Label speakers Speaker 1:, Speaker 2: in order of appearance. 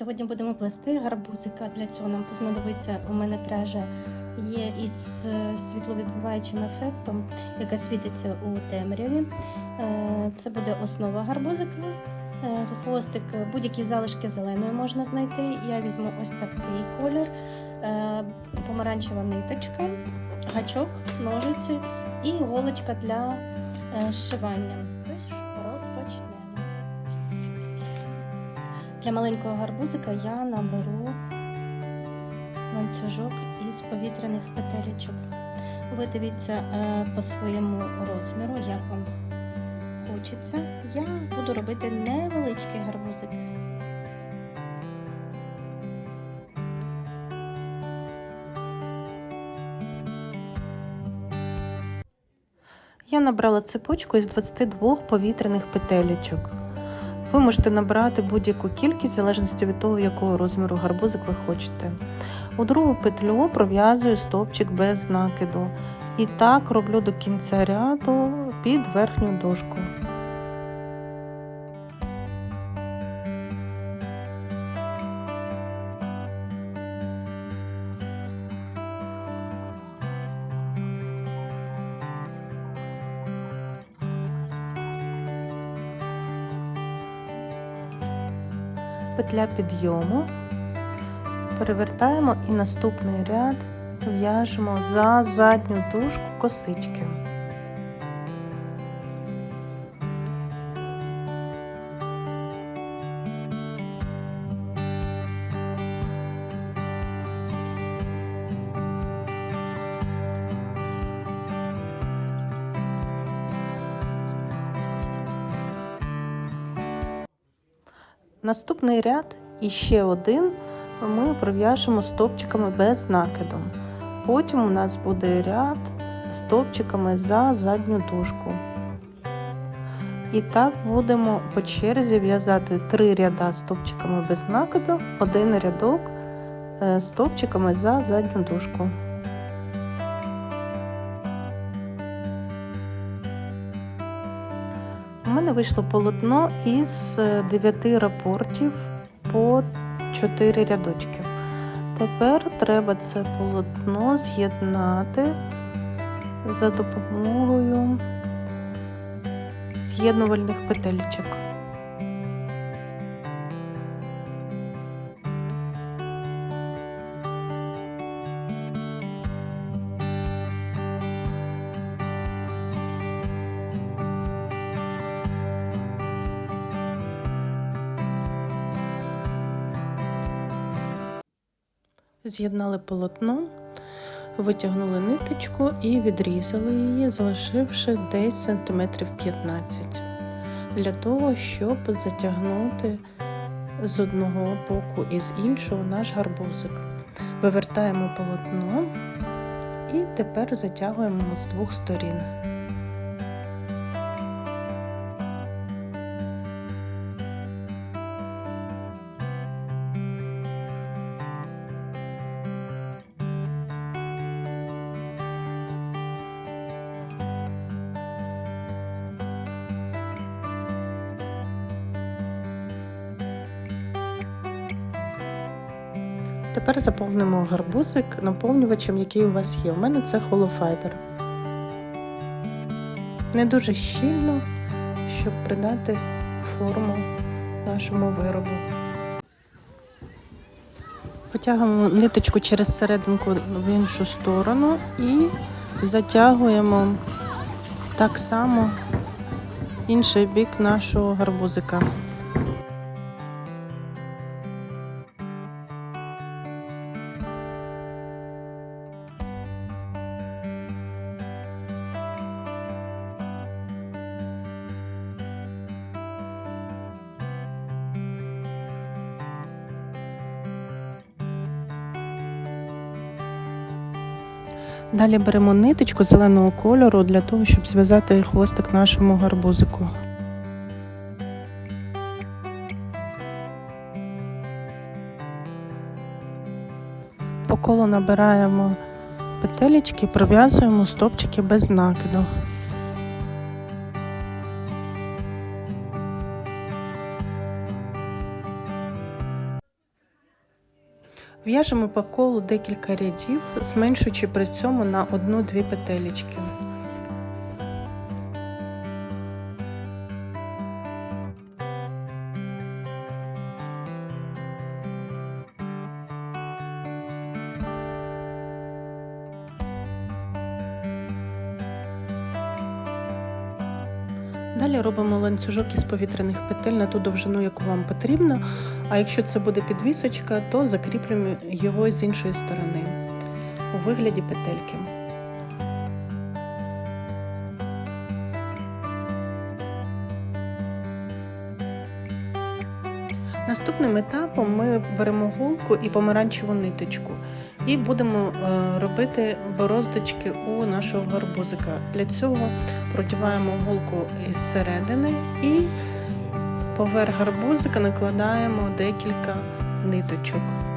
Speaker 1: Сьогодні будемо плести гарбузика. Для цього нам знадобиться у мене пряжа є із е, світловідбиваючим ефектом, яка світиться у темряві. Е, Це буде основа гарбузика. Е, Хвостик, будь-які залишки зеленої можна знайти. Я візьму ось такий колір, помаранчева ниточка, гачок, ножиці і іголочка для зшивання. Тож розпочнемо. Для маленького гарбузика я наберу ланцюжок із повітряних петелечок. Ви дивіться е, по своєму розміру, як вам хочеться. Я буду робити невеличкий гарбузик.
Speaker 2: Я набрала цепочку із 22 повітряних петелечок. Ви можете набрати будь-яку кількість в залежності від того, якого розміру гарбузик ви хочете. У другу петлю пров'язую стовпчик без накиду. І так роблю до кінця ряду під верхню дужку. Петля підйому. Перевертаємо і наступний ряд в'яжемо за задню дужку косички. Наступний ряд і ще один ми пров'яжемо стовпчиками без накиду. Потім у нас буде ряд стовпчиками за задню дужку. І так будемо по черзі в'язати три ряда стовпчиками без накиду, один рядок е, стовпчиками за задню дужку. Мене вийшло полотно із 9 рапортів по 4 рядочки. Тепер треба це полотно з'єднати за допомогою з'єднувальних петельчик. З'єднали полотно, витягнули ниточку і відрізали її, залишивши десь сантиметрів 15 для того, щоб затягнути з одного боку і з іншого наш гарбузик. Вивертаємо полотно і тепер затягуємо з двох сторін. Тепер заповнимо гарбузик наповнювачем, який у вас є. У мене це холофайбер. Не дуже щільно, щоб придати форму нашому виробу. Потягуємо ниточку через серединку в іншу сторону і затягуємо так само інший бік нашого гарбузика. Далі беремо ниточку зеленого кольору для того, щоб зв'язати хвостик нашому гарбузику. По колу набираємо петелечки, пров'язуємо стопчики без накиду. В'яжемо по колу декілька рядів, зменшуючи при цьому на одну-дві петелечки. Далі робимо ланцюжок із повітряних петель на ту довжину, яку вам потрібно. А якщо це буде підвісочка, то закріплюємо його з іншої сторони у вигляді петельки. Наступним етапом ми беремо голку і помаранчеву ниточку і будемо е, робити бороздочки у нашого гарбузика. Для цього продіваємо голку із середини і поверх гарбузика накладаємо декілька ниточок.